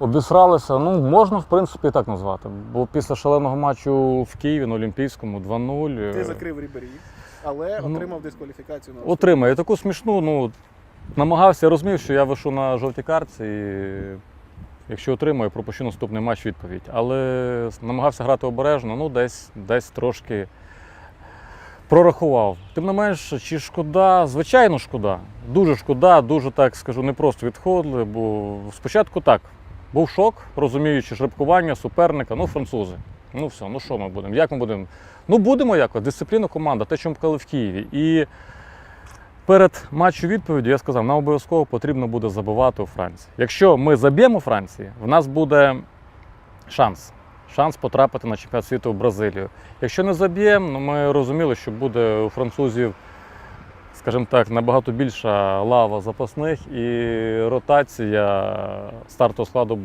Обісралися, ну можна в принципі і так назвати. Бо після шаленого матчу в Києві на Олімпійському 2-0. Ти е, закрив Рібері, але Ну, отримав дискваліфікацію на Отримає таку смішну, ну намагався, я розумів, що я вишу на жовтій картці, і якщо отримаю, пропущу наступний матч відповідь. Але намагався грати обережно, ну десь, десь трошки прорахував. Тим не менш, чи шкода? Звичайно, шкода. Дуже шкода, дуже так скажу, не просто відходили, бо спочатку так. Був шок, розуміючи жеребкування суперника, ну французи. Ну все, ну що ми будемо? Як ми будемо? Ну будемо якось. Дисципліна команда, те, що ми показали в Києві. І перед матчем відповіді я сказав, нам обов'язково потрібно буде забивати у Франції. Якщо ми заб'ємо Франції, в нас буде шанс. Шанс потрапити на чемпіонат світу в Бразилію. Якщо не заб'ємо, ну ми розуміли, що буде у французів, скажімо так, набагато більша лава запасних і ротація стартового складу буде.